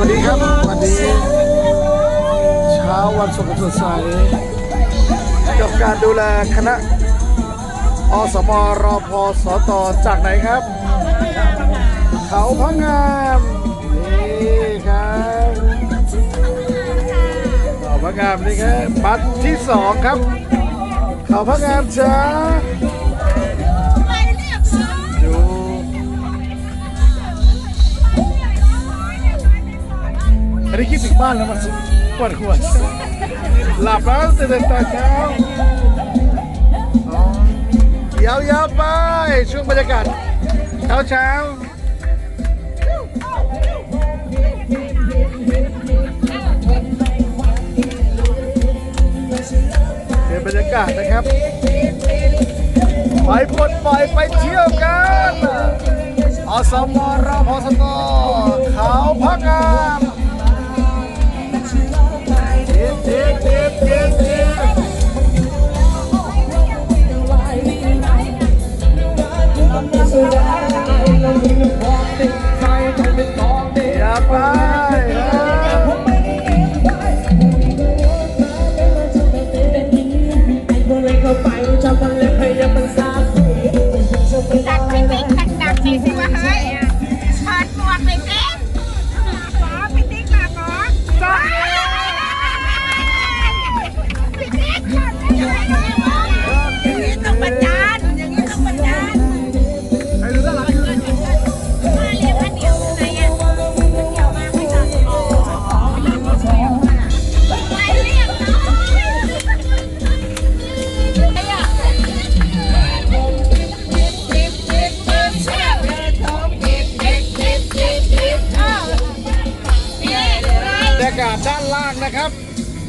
วัสดีครับ วันนี้ เช้าวันศุกร์สดใสกับการดูแลคณะอสมรพสตจากไหนครับ เขาพังงามนี่ครับเขาพังงามนี่ครับบัตรที่สองครับ เขาพังงามจ้า mano, mas por rua. La parte de Tacao. Oh. Yao yao pai, chung bacaan. Ciao ciao. เป็นบรรยากาศนะครับ ไปปลดปล่อยไปเที่ยวกันอสมรพสตขาวพักงาม Hit, hit, hit. นล่นะครับ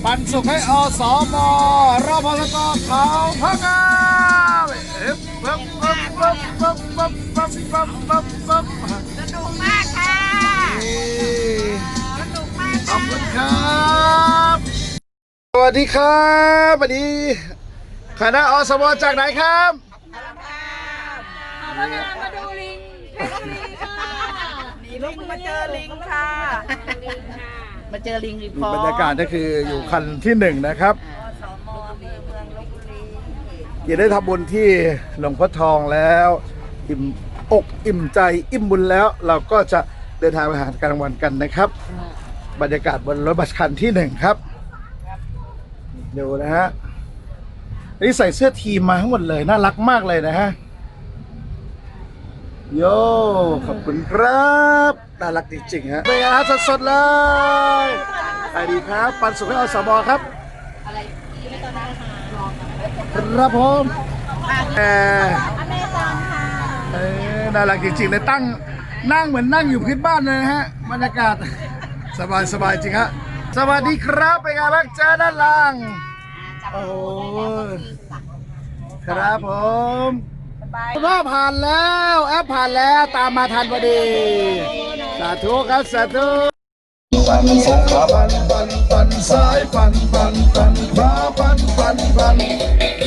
ปันสุขให้อสมรพสตเขาพังงาเอ๊ะปั๊บปั๊บปั๊บปั๊บปั๊บปั๊บปั๊บปั๊บปั๊บสนุกมากค่ะนี่สนุกมากขอบคุณครับสวัสดีครับสวันนี้คณะอสมจากไหนครับมามาดูลิงเพชรบุรีค่ะลิงมาเจอลิงค่ะ มาเจอลิงรีพอร์บรรยากาศก็คืออยู่คันที่หนึ่งนะครับเกียรติได้ทำบุญที่หลวงพ่อทองแล้วอิ่มอกอิ่มใจอิ่มบุญแล้ว เราก็จะเดินทางไปหาการรางวัลกันนะครับ บรรยากาศบนรถบัสคันที่หนึ่งครับดูนะฮะนี่ใส่เสื้อทีมมาทั้งหมดเลย น่ารักมากเลยนะฮะ โย ขอบคุณครับ น่ารักจริงๆฮะเป็นไงฮะสดๆเลยสวัสดีครับ ปันสุขให้อสบครับครับผมแอร์อเมซอนค่ะเอ้ยน่ารักจริงๆเลยตั้งนั่งเหมือนนั่งอยู่พื้นบ้านเลยนะฮะบรรยากาศสบายสบายจริงฮะสวัสดีครับเป็นไงบ้างเจ้าด้านล่างโอ้ยครับผมว่าผ่านแล้วแอปผ่านแล้วตามมาทันพอดีสาธุครับสาธุปันสงขาปันปันปันซ้ายปันปันปันขวาปันปันปัน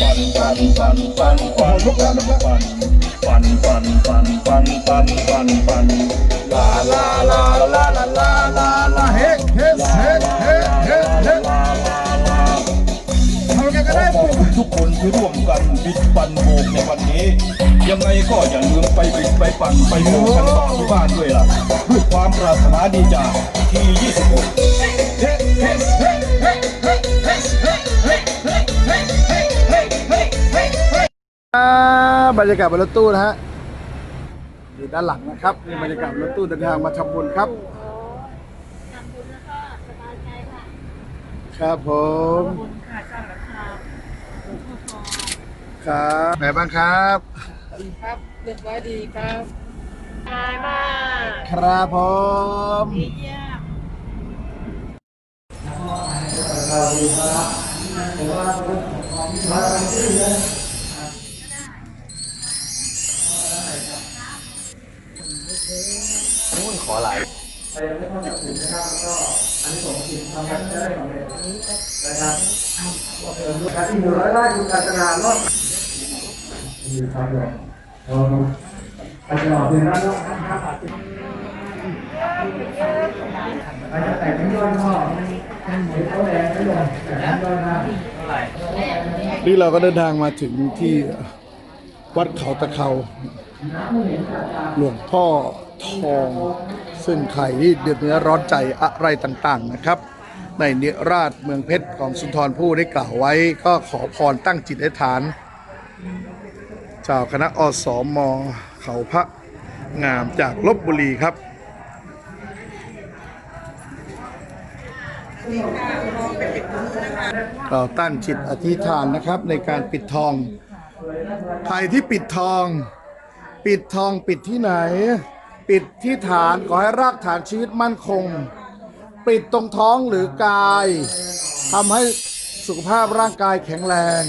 ปันปันปันปันปันปันปันปันปันปันปันปันปันปันลาลาลาลาลาลา ทุกคนที่ร่วมกันบิดปันโบกในวันนี้ ยังไงก็อย่าลืมไปบิดไปปั่นไปโบกกันต่อที่บ้านด้วยล่ะด้วยความปรารถนาดีจากที26เฮ้เฮ้เฮ้เฮ้เฮ้เฮ้เฮ้เฮ้เฮ้เฮ้เฮ้เฮ้เฮ้เฮ้อ่าบรรยากาศบนรถตู้นะฮะอยู่ด้านหลังนะครับนี่บรรยากาศบนรถตู้เดินทางมาทำบุญครับครับผม ครับไหนบ้างครับดีครับเรียบร้อยดีครับตายมากครับผมดีเยี่ยมนู่นขอหลายไปไม่ต้องหยุดนะครับแล้วก็อันนี้ผมกินทำแบบได้สำเร็จนะครับการที่หนึ่งร้อยไร่คุการตนารอ มีครับผมการตลาดเป็นร้านรอบห้าบาทนี่เราก็เดินทางมาถึงที่วัดเขาตะเขาหลวงพ่อทอง ซึ่งใครที่เดือดเนื้อร้อนใจอะไรต่างๆนะครับ ในเนราชเมืองเพชรของสุนทรภู่ได้กล่าวไว้ ก็ขอพรตั้งจิตอธิษฐาน เจ้าคณะอสมเขาพระงามจากลบบุรีครับเราตั้งจิตอธิษฐานนะครับในการปิดทอง ใครที่ปิดทอง ปิดทองปิดที่ไหน ปิดที่ฐานขอให้รากฐานชีวิตมั่นคง ปิดตรงท้องหรือกายทำให้สุขภาพร่างกายแข็งแรง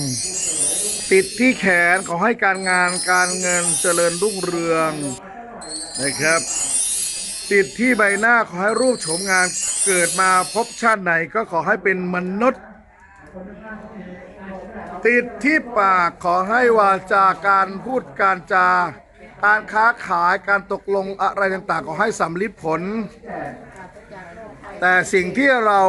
ปิดที่แขนขอให้การงานการเงินเจริญรุ่งเรืองนะครับ ติดที่ใบหน้าขอให้รูปโฉมงานเกิดมาพบชาติไหนก็ขอให้เป็นมนุษย์ ติดที่ปากขอให้วาจาการพูดการจาการค้าขายการตกลงอะไรต่างๆ ขอให้สำลิดผล แต่สิ่งที่เรา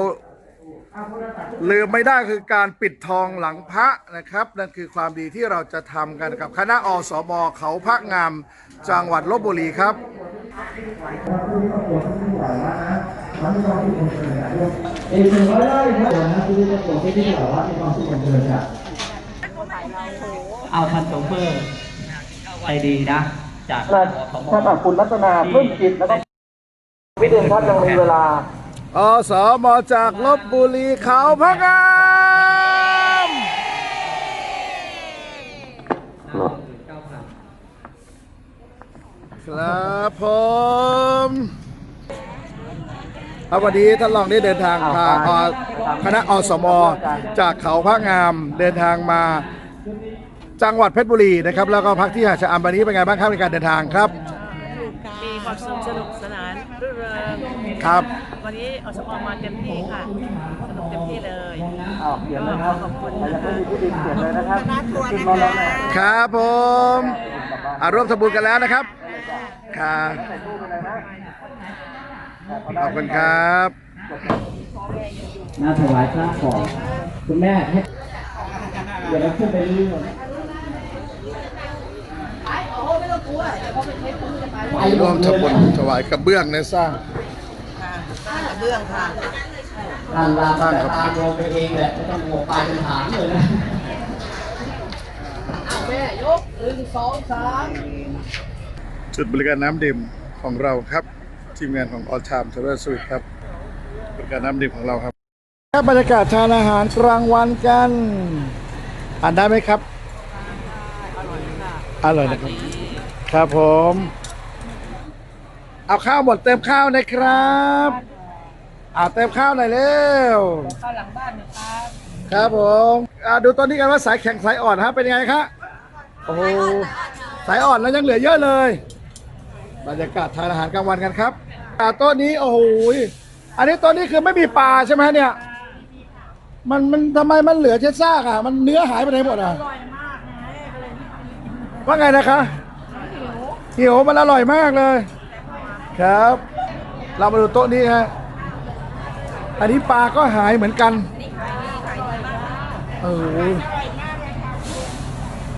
ลืมไม่ได้คือการปิดทองหลังพระนะครับ นั่นคือความดีที่เราจะทำกันกับคณะอสมเขาพระงามจังหวัดลบบุรีครับอีกหนึ่งร้อยไร่ครับผมนะที่จะปลูกที่ที่แบบว่ามีความสุขของเธอจะเอาพันโซเฟอร์ใจดีนะ จากท่านคุณรัตนาเพิ่มจิตแล้วก็วิเดนท่านยังมีเวลา อสมจากลบบุรีเขาพระงามครับผมครับวันนี้ท่านรองได้เดินทางพาอคณะอสมจากเขาพระงามเดินทางมาจังหวัดเพชรบุรีนะครับ แล้วก็พักที่หาดชะอำวันนี้เป็นไงบ้างครับในการเดินทางครับมีความสุขสนุกสนานรื่นเริงครับ วันนี้อสมมาเต็มที่ค่ะสนุกเต็มที่เลยอ้าวเขียนเลยครับขอบคุณใครนะจะคะไม่มีที่ดินเขียนเลยนะครับคณะทัวร์ขึ้นนะมาแล้วคะเนี่ยครับผมอ่าร่วมทำบุญกันแล้วนะครับครับขอบคุณครับน่าถวายพระของคุณแม่ให้เดี๋ยวเราขึ้นไปเรื่อยไปร่วมทำบุญถวายกระเบื้องในสร้าง การลาแต่ตามองไปเองแหละไม่ต้องมองปลายเป็นฐานเลยนะจุดบริการน้ำดื่มของเราครับ ทีมงานของออชามเทเลสวิตครับ บริการน้ำดื่มของเราครับครับบรรยากาศทานอาหารกลางวันกันอ่านได้ไหมครับ อร่อยนะครับ ครับผม เอาข้าวหมดเติมข้าวหนะครับอ่าเติมข้าวหน่อยเร็วข้าวหลังบ้านนะครับครับผมอ่าดูตอนนี้กันว่าสายแข็งสายอ่อนฮะเป็นยังไงครับโอ้โหสายอ่อนแล้วยังเหลือเยอะเลยบรรยากาศทานอาหารกลางวันกันครับอ่าโต๊ะนี้โอ้โหอันนี้โต๊ะนี้คือไม่มีปลาใช่ไหมเนี่ยมันมันทำไมมันเหลือเช็ดซากอะ มันเนื้อหายไปไหนหมดอะว่าไงนะคะหิวมันอร่อยมากเลย ครับ เรามาดูโต๊ะนี้ฮะอันนี้ปลาก็หายเหมือนกันเออ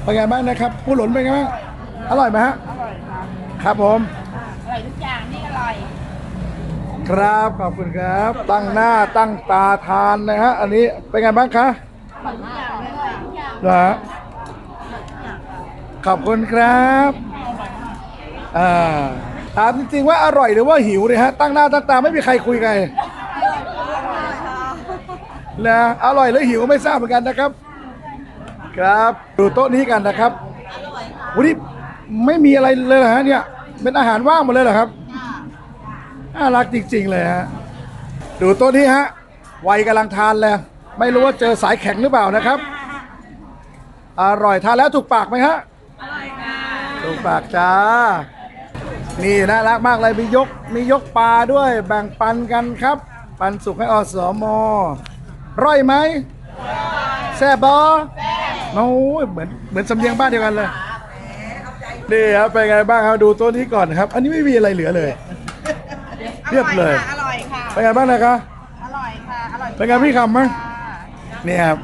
เป็นไงบ้างนะครับผู้หลุนเป็นไงบ้างอร่อยไหมฮะอร่อยครับครับผมอร่อยทุกอย่างนี่อร่อย ครับขอบคุณครับ ตั้งหน้าตั้งตาทานนะฮะอันนี้เป็นไงบ้างคะเหรอฮะขอบคุณครับอ่าถามจริงๆว่าอร่อยหรือว่าหิวเนี่ยฮะตั้งหน้าตั้งตาไม่มีใครคุยกันนะอร่อยหรือหิวไม่ทราบเหมือนกันนะครับ ครับดูโต๊ะนี้กันนะครับวันนี้ไม่มีอะไรเลยเหรอฮะเนี่ยเป็นอาหารว่างหมดเลยเหรอครับน่ารักจริง ๆ เลยฮะดูโต๊ะนี้ฮะวัยกำลังทานเลยไม่รู้ว่าเจอสายแข็งหรือเปล่านะครับ อร่อยทานแล้วถูกปากไหมฮะอร่อยค่ะถูกปากจ้า นี่น่ารักมากเลยมียกมียกปลาด้วย แบ่งปันกันครับ ปันสุขให้อสมร่อยไหมแซ่บบอโอ้ยเหมือนเหมือนสำเนียงบ้านเดียวกันเลยนี่ครับเป็นไงบ้างครับดูโต๊ะนี้ก่อนครับ อันนี้ไม่มีอะไรเหลือเลยอเรียบเลย อร่อยค่ะ เป็นไงบ้างนะคะอร่อยค่ะ อร่อยเป็นไงพี่คำไหมเนี่ยครับ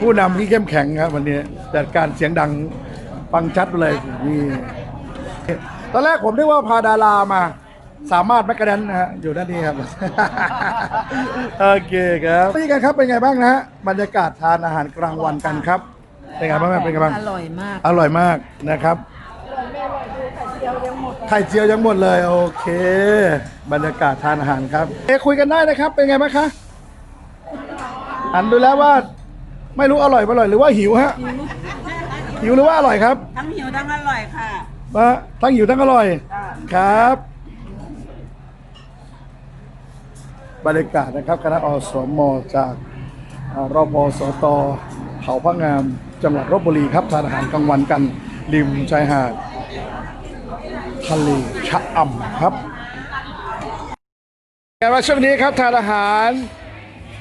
ผู้นำที่เข้มแข็งครับวันนี้จัดการเสียงดังฟังชัดเลยนี่ ตอนแรกผมนึกว่าพาดารามา สามารถแมกกาแดนนะฮะอยู่ด้านนี้ครับ โอเคครับนี่กันครับเป็นไงบ้างนะฮะบรรยากาศทานอาหารกลางวันกันครับเป็นไงบ้างแม่เป็นไงบ้างอร่อยมาก อร่อยมากนะครับไข่เจียวยังหมดเลยโอเค บรรยากาศทานอาหารครับเอะคุยกันได้นะครับ เป็นไงบ้างคะหันดูแล้วว่า ไม่รู้อร่อยไม่อร่อยหรือว่าหิวฮะหิวหรือว่าอร่อยครับ ทั้งหิวทั้งอร่อยค่ะ ว่าทั้งหิวทั้งอร่อย ครับ บรรยากาศนะครับคณะอสมจากอรอบอสตเขาพระงามจังหวัดลบบุรีครับทานอาหารกลางวันกันริมชายหาดทะเลชะอำครับแกว่าช่วงนี้ครับทานอาหาร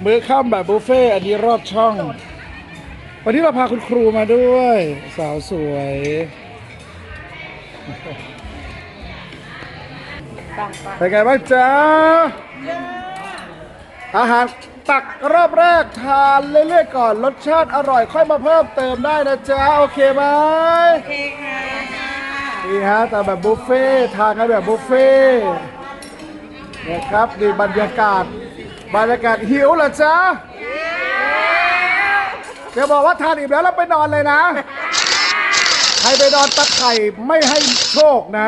มื้อค่ำแบบบุฟเฟ่อันนี้รอบช่อง วันนี้เราพาคุณครูมาด้วย สาวสวย เป็นไงบ้างจ๊ะอาหารตักรอบแรกทานเรื่อยๆก่อน รสชาติอร่อยค่อยมาเพิ่มเติมได้นะจ๊ะ โอเคไหมโอเคค่ะนี่ฮะแต่แบบบุฟเฟ่ต์ทานกันแบบบุฟเฟ่ต์นะครับดีบรรยากาศบรรยากาศหิวเหรอจ๊ะเดี๋ยวบอกว่าทานอิ่มแล้วแล้วไปนอนเลยนะใค รไปนอนตะไคร่ไม่ให้โชคนะ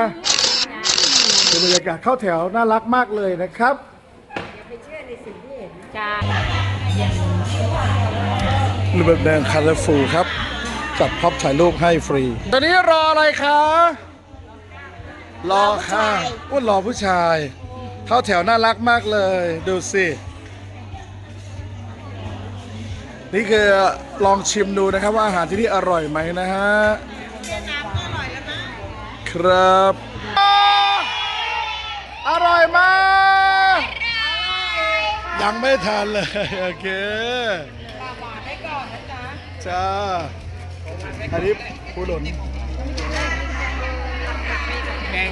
ดูบรรยากาศเข้าแถวน่ารักมากเลยนะครับจ้ารูปแบบแดงคัลเลอร์ฟูครับจัดพับถ่ายรูปให้ฟรี ตอนนี้รออะไรคะ รอค่ะอุ้นรอผู้ชาย เข้าแถวน่ารักมากเลย ดูสิ นี่คือลองชิมดูนะครับว่าอาหารที่นี่อร่อยไหมนะฮะ ครับ อร่อยมากยังไม่ทานเลย โอเคจ้าอันนี้ปูหล่นแกง